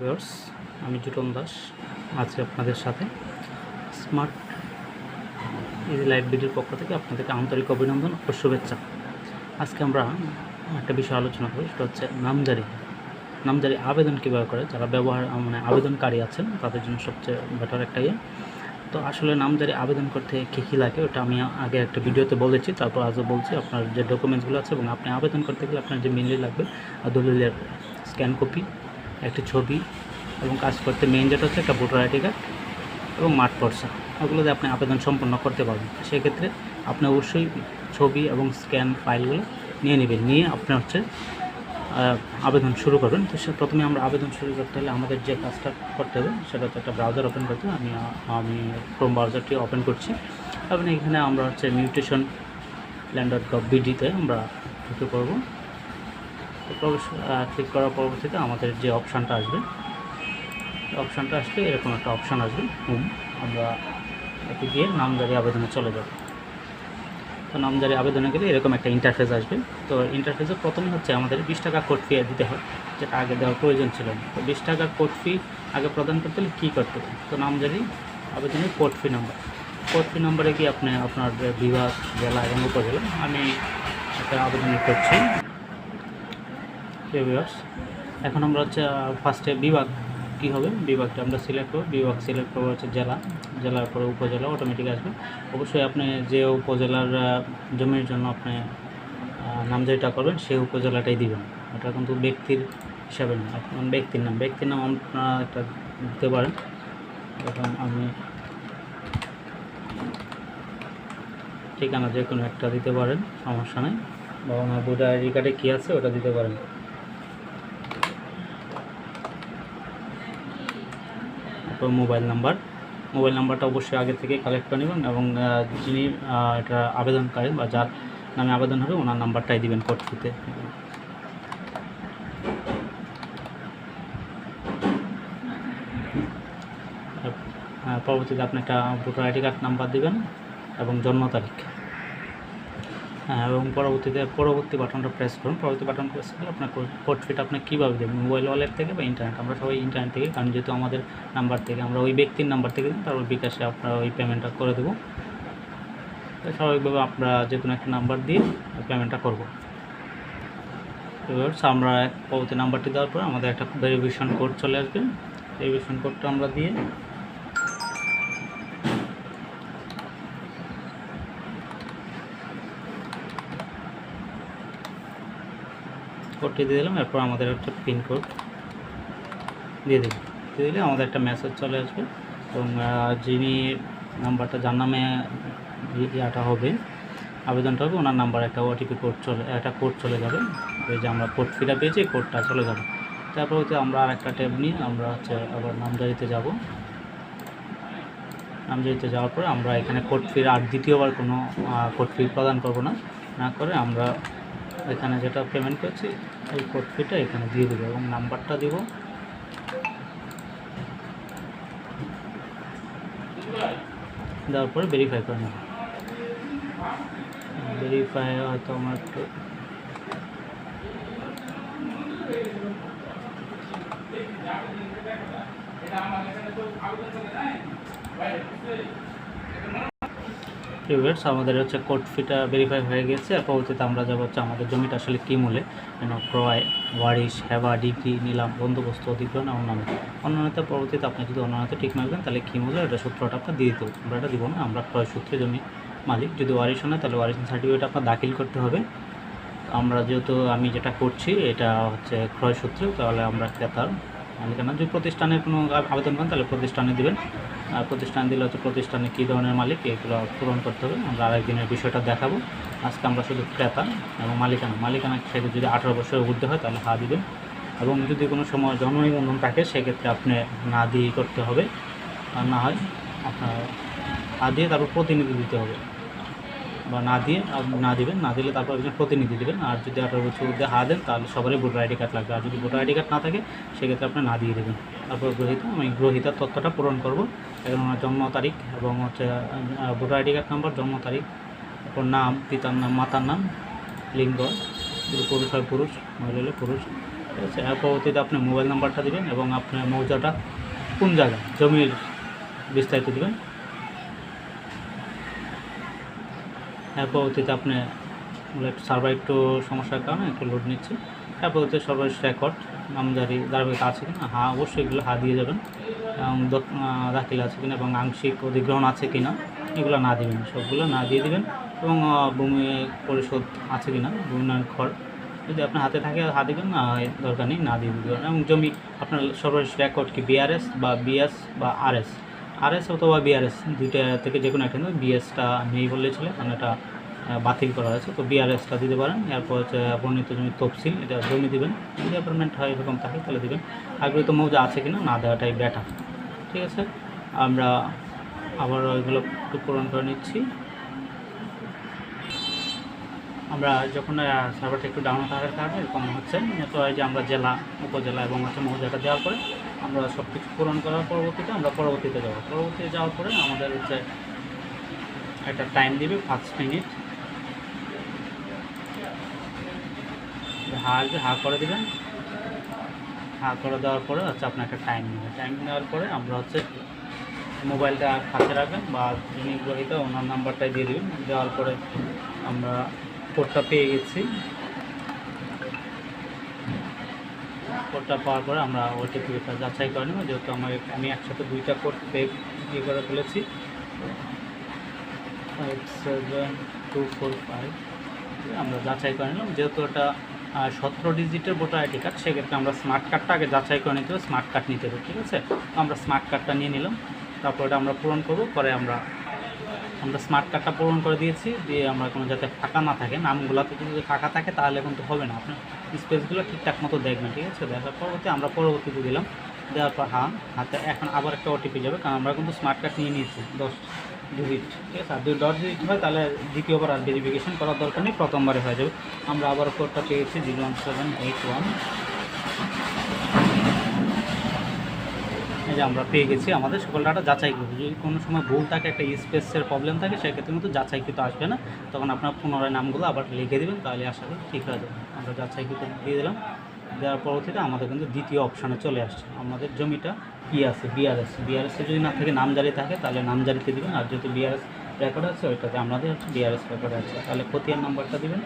Viewers, আমি জুটন দাস, আছি আপনাদের সাথে। স্মার্ট ইজি লাইফ বিডির পক্ষ থেকে আপনাদেরকে আন্তরিক অভিনন্দন ও শুভেচ্ছা। আজকে আমরা একটা বিষয় আলোচনা করি, সেটা হচ্ছে নামজারি। নামজারি আবেদন কীভাবে করে? যারা ব্যবহার মানে আবেদনকারী আছেন, তাদের জন্য সবচেয়ে বেটার একটা ইয়ে। তো আসলে নামজারি আবেদন করতে কী কী লাগে, ওটা আমি আগে একটা ভিডিওতে বলেছি, তারপর আজও বলছি, আপনার যে ডকুমেন্টসগুলো আছে এবং আপনি আবেদন করতে গেলে আপনার যে মেনলি লাগবে দলিলের স্ক্যান কপি একটি ছবি এবং কাজ করতে মেইন যেটা হচ্ছে একটা ভোটার আইডি কার্ড এবং মাঠ পর্সা ওগুলো দিয়ে আপনি আবেদন সম্পন্ন করতে পারবেন। সেক্ষেত্রে আপনি অবশ্যই ছবি এবং স্ক্যান ফাইলগুলো নিয়ে নেবেন। নিয়ে আপনি হচ্ছে আবেদন শুরু করবেন। তো সে প্রথমে আমরা আবেদন শুরু করতে হলে আমাদের যে কাজটা করতে হবে সেটা হচ্ছে একটা ব্রাউজার ওপেন করতে আমি আমি ক্রোম ব্রাউজারটি ওপেন করছি। এবং এখানে আমরা হচ্ছে মিউটেশন ল্যান্ড ডট গভ বিডিতে আমরা ঢুকে পড়ব। ক্লিক করার পরবর্তীতে আমাদের যে অপশানটা আসবে অপশানটা আসলে এরকম একটা অপশান আসবে হোম আমরা এতে গিয়ে নামজারি আবেদনে চলে যাব। তো নামজারি আবেদনে গেলে এরকম একটা ইন্টারফেস আসবে। তো ইন্টারফেসে প্রথমে হচ্ছে আমাদের বিশ টাকা কোড ফি দিতে হয়, যেটা আগে দেওয়ার প্রয়োজন ছিল তো বিশ টাকার কোড ফি আগে প্রদান করতে হলে কী করতে হবে? তো নামজারি আবেদনের code fee number code fee নাম্বারে গিয়ে আপনি আপনার বিভাগ, জেলা এবং উপজেলা, আমি একটা আবেদন করছি। ভিউয়ার্স এখন আমরা হচ্ছে ফার্স্টে বিভাগ কী হবে? বিভাগটা আমরা সিলেক্ট করব। বিভাগ সিলেক্ট করব হচ্ছে জেলা। জেলার পরে উপজেলা অটোমেটিক আসবে। অবশ্যই আপনি যে উপজেলার জমির জন্য আপনি আহ, নামজারিটা করবেন সেই উপজেলাটাই দিবেন। এটা কিন্তু ব্যক্তির হিসাবে না আপনার ব্যক্তির নাম। ব্যক্তির নাম আপনারা একটা দিতে পারেন। এখন আমি ঠিকানা যে কোনো একটা দিতে পারেন সমস্যা নেই। বা ওনার ভোটার আইডি কার্ডে কী আছে ওটা দিতে পারেন। তারপর মোবাইল নাম্বার। মোবাইল নাম্বারটা অবশ্যই আগে থেকে কালেক্ট করে নেবেন এবং যিনি এটা আবেদনকারী বা যার নামে আবেদন হবে ওনার নাম্বারটাই দিবেন কর্তৃতে পরবর্তীতে আপনি একটা ভোটার আইডি কার্ড নাম্বার দেবেন এবং জন্ম তারিখ। এবং পরবর্তীতে পরবর্তী বাটনটা প্রেস করুন। পরবর্তী বাটন প্রেস করলে আপনার কোড আপনি কীভাবে দেবেন? মোবাইল ওয়ালেট থেকে বা ইন্টারনেট আমরা সবাই ইন্টারনেট থেকে কারণ যেহেতু আমাদের নাম্বার থেকে আমরা ওই ব্যক্তির নাম্বার থেকে তারপর বিকাশে আপনার ওই পেমেন্টটা করে দেবো। স্বাভাবিকভাবে আমরা যে কোনো একটা নাম্বার দিয়ে পেমেন্টটা করব। এবার আমরা পরবর্তী নাম্বারটি দেওয়ার পর আমাদের একটা ভেরিফিকেশন কোড চলে আসবে। ভেরিফিকেশন কোডটা আমরা দিয়ে কোডটি দিয়ে দিলাম, এরপর আমাদের একটা পিন কোড দিয়ে দিলাম। দিয়ে দিলে আমাদের একটা মেসেজ চলে আসবে এবং যিনি নাম্বারটা যার নামে ইয়াটা হবে, আবেদনটা হবে, ওনার নাম্বার একটা ওটিপি কোড চলে, একটা কোড চলে যাবে। ওই যে আমরা কোড ফিটা পেয়েছি কোডটা চলে যাবে। তারপর হচ্ছে আমরা আর একটা ট্যাব নিয়ে আমরা হচ্ছে আবার নামজারিতে যাব। নামজারিতে যাওয়ার পরে আমরা এখানে কোড ফির আর দ্বিতীয়বার কোনো কোড ফি প্রদান করব না। না করে আমরা এখানে যেটা পেমেন্ট করছি ওই কোড ফিটা এখানে দিয়ে দেবো এবং নাম্বারটা দিব। দেওয়ার পরে ভেরিফাই করে নেব। ভেরিফাই হয়তো আমার একটু ভিউয়ার্স আমাদের হচ্ছে কোড ফিটা ভেরিফাই হয়ে গেছে। আর পরবর্তীতে আমরা যাব হচ্ছে আমাদের জমিটা আসলে কী মূলে? যেন ক্রয়, ওয়ারিশ, হেবা ডিগ্রি নিলাম, বন্দোবস্ত, অধিগ্রহণ অন্যান্য। অন্যান্যতে পরবর্তীতে আপনি যদি অন্যান্যতে ঠিক মারবেন তাহলে কী মূল্য এটা সূত্রটা আপনার দিয়ে দিতে আমরা এটা দিব না, আমরা ক্রয় সূত্রে জমি মালিক। যদি ওয়ারিশ হয়, তাহলে ওয়ারিশ সার্টিফিকেট আপনার দাখিল করতে হবে। আমরা যেহেতু আমি যেটা করছি, এটা হচ্ছে ক্রয় সূত্রে, তাহলে আমরা ক্রেতার মালিকানা। যদি প্রতিষ্ঠানের কোনো আবেদন করেন, তাহলে প্রতিষ্ঠানে দেবেন। আর প্রতিষ্ঠান দিলে হচ্ছে প্রতিষ্ঠানে কী ধরনের মালিক, এগুলো পূরণ করতে হবে। আমরা আরেকদিনের বিষয়টা দেখাবো। আজকে আমরা শুধু ক্রেতা এবং মালিকানা। মালিকানা সেটা যদি আঠারো বছরের ঊর্ধ্বে হয়, তাহলে হা দিবেন। এবং যদি কোনো সময় জন্ম নিবন্ধন থাকে, সেক্ষেত্রে আপনি না দিয়ে করতে হবে। আর না হয় আপনার হা দিয়ে তারপর প্রতিনিধি দিতে হবে। বা না দিয়ে না দিবেন, না দিলে তারপর একজন প্রতিনিধি দেবেন। আর যদি আঠারো বছর মধ্যে হা দেন, তাহলে সবারই ভোটার আইডি কার্ড লাগবে। আর যদি ভোটার আইডি কার্ড না থাকে, সেক্ষেত্রে আপনি না দিয়ে দেবেন। তারপর গ্রহিতা, আমি গ্রহিতার তথ্যটা পূরণ করব। এবং আমার জন্ম তারিখ এবং হচ্ছে ভোটার আইডি কার্ড নাম্বার, জন্ম তারিখ, তারপর নাম, পিতার নাম, মাতার নাম, লিঙ্গ পুরুষ হয় পুরুষ, মহিলা হলে পুরুষ। ঠিক আছে? এর পরবর্তীতে আপনি মোবাইল নাম্বারটা দিবেন এবং আপনার মৌজাটা কোন জায়গায়? জমির বিস্তারিত দিবেন। এর পরবর্তীতে আপনি একটু সার্ভার একটু সমস্যার কারণে একটু লোড নিচ্ছে তারপর হচ্ছে সর্বশেষ রেকর্ড নামজারি ধারাবাহিক আছে কিনা? হ্যাঁ অবশ্যই এগুলো হা দিয়ে যাবেন। এবং দাখিল আছে কিনা এবং আংশিক অধিগ্রহণ আছে কিনা, এগুলো না দিবেন। সবগুলো না দিয়ে দিবেন। এবং ভূমি পরিশোধ আছে কিনা, ভূমি উন্নয়ন খড়, যদি আপনার হাতে থাকে হাত দিবেন, না দরকার নেই, না দিয়ে দিবেন। এবং জমি, আপনার সর্বশেষ রেকর্ড কি বিআরএস বা বিএস বা আরএস আরএস অথবা বিআরএস দুইটা থেকে যে কোনো একটা বিএসটা নেই বললেই ছিল কারণ এটা বাতিল করা হয়েছে। তো বিআরএসটা দিতে পারেন, এরপর হচ্ছে বর্ণিত জমি তফসিল, এটা জমি দিবেন, যদি অ্যাপার্টমেন্ট হয় এরকম থাকে তাহলে দেবেন। দিবেন তো মৌজা আছে কিনা না দেওয়াটাই ব্যাটার ঠিক আছে? আমরা আবার ওইগুলো একটু পূরণ করে নিচ্ছি। আমরা যখন সার্ভারটা একটু ডাউন থাকার কারণে এরকম হচ্ছে। তো এই যে আমরা জেলা, উপজেলা এবং হচ্ছে মৌজাটা দেওয়ার পরে আমরা সব কিছু পূরণ করার পরবর্তীতে আমরা পরবর্তীতে যাব। পরবর্তীতে যাওয়ার পরে আমাদের হচ্ছে একটা টাইম দিবে, পাঁচ মিনিট হা হা করে দেবেন। হা করে দেওয়ার পরে হচ্ছে আপনার একটা টাইম নেবে। টাইম নেওয়ার পরে আমরা হচ্ছে মোবাইলটা কাছে রাখবেন বা যিনি গ্রহীতা, ওনার নাম্বারটাই দিয়ে দেবেন। দেওয়ার পরে আমরা কোডটা পেয়ে গেছি। কোডটা পাওয়ার পরে আমরা ওটিপিটা যাচাই করে নেব, যেহেতু আমার আমি একসাথে দুইটা কোড পে ইয়ে করে ফেলেছি। সেভেন টু ফোর ফাইভ আমরা যাচাই করে নিলাম। যেহেতু ওটা সতেরো ডিজিটের ভোটার আইডি কার্ড সেক্ষেত্রে আমরা স্মার্ট কার্ডটা আগে যাচাই করে নিতে হবে স্মার্ট কার্ড নিতে হবে, ঠিক আছে? আমরা স্মার্ট কার্ডটা নিয়ে নিলাম। তারপর ওটা আমরা পূরণ করব, পরে আমরা আমরা স্মার্ট কার্ডটা পূরণ করে দিয়েছি। দিয়ে আমরা কোনো যাতে ফাঁকা না থাকে, নামগুলোতে যদি ফাঁকা থাকে, তাহলে কিন্তু হবে না আপনি স্পেসগুলো ঠিকঠাক মতো দেখবেন, ঠিক আছে? দেখার পরবর্তী আমরা পরবর্তীতে দিলাম। দেওয়ার পর হ্যাঁ হাতে এখন আবার একটা ওটিপি যাবে, কারণ আমরা কিন্তু স্মার্ট কার্ড নিয়ে নিয়েছি, দশ ডিজিট ঠিক আছে? আর দুই দশ ডিজিট হয়, তাহলে দ্বিতীয়বার আর ভেরিফিকেশন করার দরকার নেই, প্রথমবারে হয়ে যাবে। আমরা আবার কোডটা পেয়েছি zero one seven eight one এই যে আমরা পেয়ে গেছি আমাদের সকল ডাটা যাচাই করব। যদি কোনো সময় ভুল থাকে, একটা স্পেসের প্রবলেম থাকে, সেক্ষেত্রে কিন্তু যাচাইকৃত আসবে না। তখন আপনার পুনরায় নামগুলো আবার লিখে দেবেন, তাহলে আশা করি ঠিক হয়ে যাবে। আমরা যাচাইকৃত দিয়ে দিলাম। দেওয়ার পরবর্তীতে আমাদের কিন্তু দ্বিতীয় অপশানে চলে আসছে। আমাদের জমিটা কি আছে বিআরএস বিআরএসে যদি না থাকে, নামজারি থাকে, তাহলে নামজারিতে দেবেন। আর যেহেতু বিআরএস রেকর্ড আছে, ওইটাতে আমাদের হচ্ছে বিআরএস রেকর্ড আছে। তাহলে খতিয়ান নাম্বারটা দিবেন।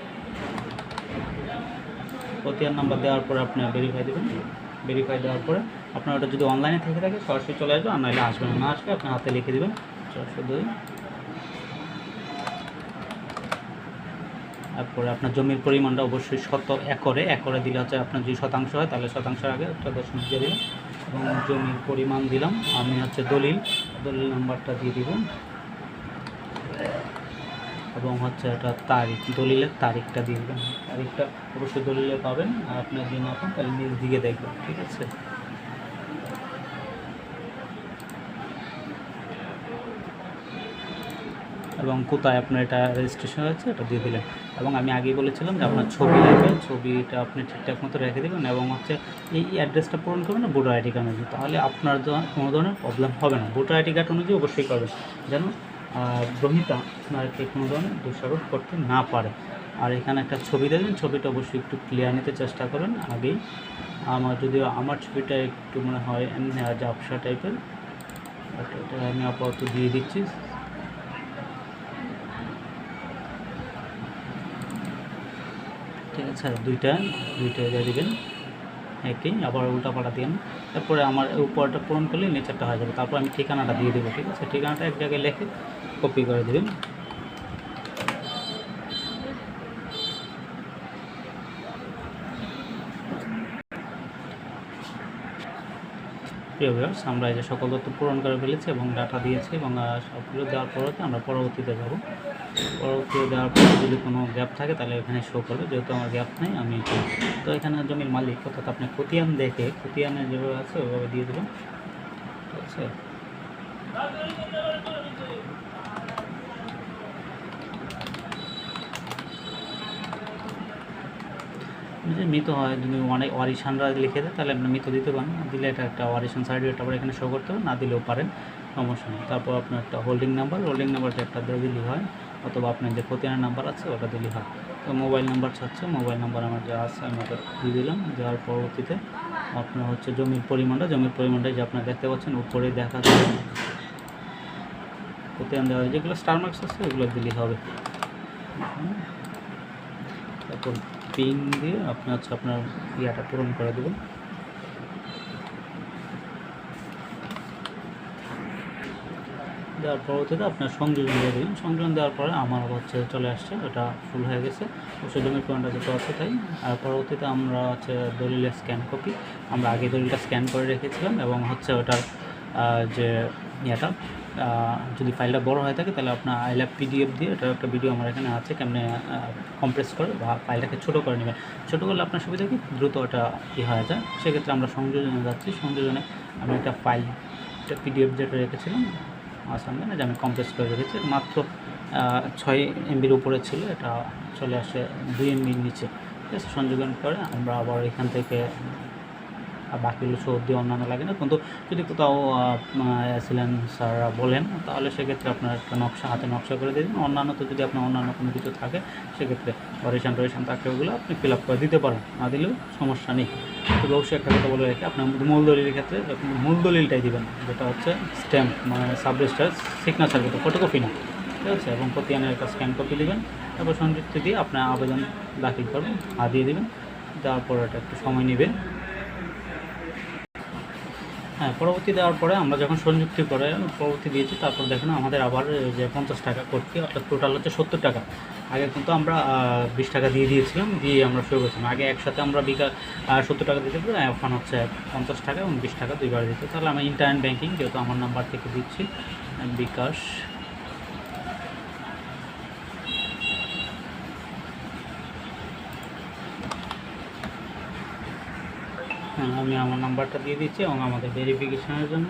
খতিয়ান নাম্বার দেওয়ার পরে আপনি ভেরিফাই দেবেন। ভেরিফাই দেওয়ার পরে আপনার ওটা যদি অনলাইনে থেকে থাকে, সরাসরি চলে আসবে, আর নাহলে আসবে না। না আসলে আপনি হাতে লিখে দেবেন। চারশো দুই তারপরে আপনার জমির পরিমাণটা অবশ্যই শত একরে একরে দিলে হচ্ছে আপনার যদি শতাংশ হয়, তাহলে শতাংশের আগে একটা দশমিক দিয়ে দেবেন। এবং জমির পরিমাণ দিলাম, আমি হচ্ছে দলিল দলিল নাম্বারটা দিয়ে দিব এবং হচ্ছে এটা তারিখ, দলিলের তারিখটা দিয়ে দেবেন। তারিখটা অবশ্যই দলিলে পাবেন, আর আপনার যদি না পান তাহলে নিজ দিকে দেখবেন, ঠিক আছে? এবং কোথায় আপনার এটা রেজিস্ট্রেশন হয়েছে এটা দিয়ে দিলেন। এবং আমি আগেই বলেছিলাম যে আপনার ছবি লাগবে, ছবিটা আপনি ঠিকঠাক মতো রেখে দেবেন এবং হচ্ছে এই অ্যাড্রেসটা পূরণ করবেন না ভোটার আইডি কার্ড অনুযায়ী তাহলে আপনার কোনো ধরনের প্রবলেম হবে না। ভোটার আইডি কার্ড অনুযায়ী অবশ্যই করবেন যেন গ্রহীতা আপনাকে কোনো ধরনের দোষারোপ করতে না পারে। আর এখানে একটা ছবি দেবেন ছবিটা অবশ্যই একটু ক্লিয়ার নিতে চেষ্টা করেন। আগেই আমার যদিও আমার ছবিটা একটু মনে হয় এমনি জাপসা টাইপের এটা আমি আপাতত দিয়ে দিচ্ছি। আছে দুইটা দুইটা দিয়ে দিবেন। একই, আবার উল্টা পাল্টা দিন তারপরে আমার উপরটা পূরণ করলে নেচারটা হয়ে যাবে। তারপর আমি ঠিকানাটা দিয়ে দেবো, ঠিক আছে? ঠিকানাটা এক জায়গায় লেখে কপি করে দেবেন। প্রিয় ভিউয়ার্স আমরা এই যে সকল তথ্য পূরণ করে ফেলেছি এবং ডাটা দিয়েছি এবং সবগুলো দেওয়ার পরতে আমরা পরবর্তীতে যাব পরবর্তীতে দেওয়ার পর যদি কোনো গ্যাপ থাকে তাহলে এখানে শো করবে। যেহেতু আমার গ্যাপ নেই, আমি তো এখানে জমির মালিক, অর্থাৎ আপনি খতিয়ান দেখে খতিয়ানে যেভাবে আছে ওইভাবে দিয়ে দেবেন। ঠিক আছে? যদি মৃত হয়, যদি অনেক ওয়ারিশানরা লিখে দেয়, তাহলে আপনি মৃত দিতে পারেন। দিলে এটা একটা ওয়ারিশান সার্টিফিকেট আবার এখানে শো করতে না দিলেও পারেন, সমস্যা নেই। তারপর আপনার একটা হোল্ডিং নাম্বার হোল্ডিং নাম্বারটা একটা দিয়ে দিলেই হয়, অথবা আপনার যে খতিয়ানের নাম্বার আছে, ওটা দিলেই হয়। তো মোবাইল নাম্বার চাচ্ছে মোবাইল নাম্বার আমার যা আছে, আমি ওটা দিয়ে দিলাম। দেওয়ার পরবর্তীতে আপনার হচ্ছে জমির পরিমাণটা জমির পরিমাণটা যে আপনার দেখতে পাচ্ছেন, উপরে দেখা কোথায় দেওয়া হয়, যেগুলো স্টার মার্কস আছে, ওগুলো দিলেই হবে। তারপর পিন দিয়ে আপনি হচ্ছে আপনার ইয়াটা পূরণ করে দেবেন। দেওয়ার পরবর্তীতে আপনার সংযোজন দিয়ে দিবেন সংযোজন দেওয়ার পরে আমার হচ্ছে চলে আসছে, ওটা ফুল হয়ে গেছে। জমির পয়েন্টটা যত আছে তাই। আর পরবর্তীতে আমরা হচ্ছে দলিলের স্ক্যান কপি আমরা আগে দলিলটা স্ক্যান করে রেখেছিলাম এবং হচ্ছে ওটার যে ইয়েটা যদি ফাইলটা বড় হয়ে থাকে, তাহলে আপনার আই ল্যাব পিডিএফ দিয়ে এটার একটা ভিডিও আমার এখানে আছে, কেমনে কম্প্রেস করে বা ফাইলটাকে ছোটো করে নেবেন। ছোটো করলে আপনার সুবিধা কি? দ্রুত ওটা ই হয়ে যায়। সেক্ষেত্রে আমরা সংযোজনে যাচ্ছি। সংযোজনে আমি একটা ফাইল একটা পিডিএফ যেটা রেখেছিলাম আসামে যে আমি কম্প্রেস করে রেখেছি, মাত্র ছয় এমবির উপরে ছিল, এটা চলে আসে দুই এমবির নিচে। ঠিক আছে? সংযোজন করে আমরা আবার এখান থেকে আর বাকিগুলো সব দিয়ে অন্যান্য লাগে না। কিন্তু যদি কোথাও ছিলেন স্যাররা বলেন, তাহলে সেক্ষেত্রে আপনার একটা নকশা, হাতে নকশা করে দিয়ে দিন। অন্যান্য তো যদি আপনার অন্যান্য কোনো কিছু থাকে, সেক্ষেত্রে অরেশন টরেশন থাকে, ওগুলো আপনি ফিল আপ করে দিতে পারেন। না দিলেও সমস্যা নেই। তবে অবশ্যই একটা কথা বলে রেখে, আপনার মূল দলিলের ক্ষেত্রে মূল দলিলটাই দিবেন, যেটা হচ্ছে স্ট্যাম্প মানে সাব রেজিস্টার সিগনেচার কিন্তু ফটোকপি না। ঠিক আছে? এবং প্রতিয়ানের একটা স্ক্যান কপি দেবেন, তারপর সংযুক্তি দিয়ে আপনার আবেদন দাখিল করবেন দিয়ে দেবেন। তারপর এটা একটু সময় নেবে হ্যাঁ পরবর্তী দেওয়ার পরে আমরা যখন সংযুক্তি করে পরবর্তী দিয়েছি, তারপর দেখেন আমাদের আবার যে পঞ্চাশ টাকা করছি, অর্থাৎ টোটাল হচ্ছে সত্তর টাকা। আগে কিন্তু আমরা বিশ টাকা দিয়ে দিয়েছিলাম, দিয়ে আমরা শুরু করেছিলাম। আগে একসাথে আমরা বিকা সত্তর টাকা দিতে পারি, এখন হচ্ছে পঞ্চাশ টাকা এবং বিশ টাকা দুইবার দিতে তাহলে আমি ইন্টারনেট ব্যাঙ্কিং যেহেতু আমার নাম্বার থেকে দিচ্ছি, বিকাশ হ্যাঁ আমি আমার নাম্বারটা দিয়ে দিচ্ছি এবং আমাদের ভেরিফিকেশনের জন্য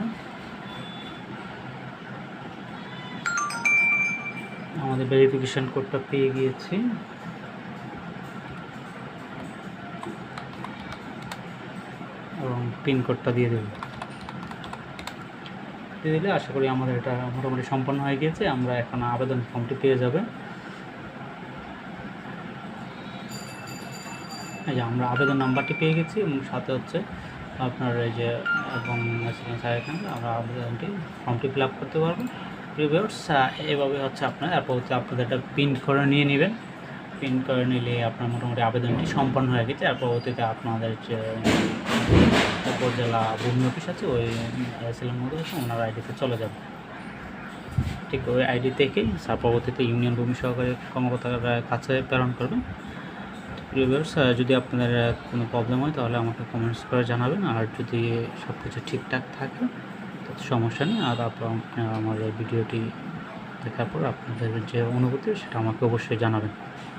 আমাদের ভেরিফিকেশন কোডটা পেয়ে গিয়েছি। এবং পিন কোডটা দিয়ে দেব। দিয়ে দিলে আশা করি আমাদের এটা মোটামুটি সম্পন্ন হয়ে গিয়েছে। আমরা এখন আবেদন ফর্মটি পেয়ে যাবে। এই যে আমরা আবেদন নাম্বারটি পেয়ে গেছি এবং সাথে হচ্ছে আপনার এই যে, এবং আমরা আবেদনটি ফর্মটি ফিল করতে পারব। রিভিউর্স এভাবে হচ্ছে আপনার তারপর হচ্ছে আপনাদের এটা প্রিন্ট করে নিয়ে নেবেন। প্রিন্ট করে নিলে আপনার মোটামুটি আবেদনটি সম্পন্ন হয়ে গেছে। আর পরবর্তীতে আপনাদের যে উপজেলা ভূমি অফিস আছে, ওই এসএলের মধ্যে ওনার আইডিতে চলে যাবে। ঠিক ওই আইডি থেকেই পরবর্তীতে ইউনিয়ন ভূমি সহকারী কর্মকর্তার কাছে প্রেরণ করবেন। ভিউয়ার্স যদি আপনাদের কোনো প্রবলেম হয়, তাহলে আমাকে কমেন্টস করে জানাবেন। আর যদি সব কিছু ঠিকঠাক থাকে তাতে সমস্যা নেই। আর আপনার আপনারা আমার এই ভিডিওটি দেখার পর আপনাদের যে অনুভূতি, সেটা আমাকে অবশ্যই জানাবেন।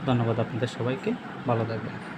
ধন্যবাদ আপনাদের সবাইকে। ভালো থাকবেন।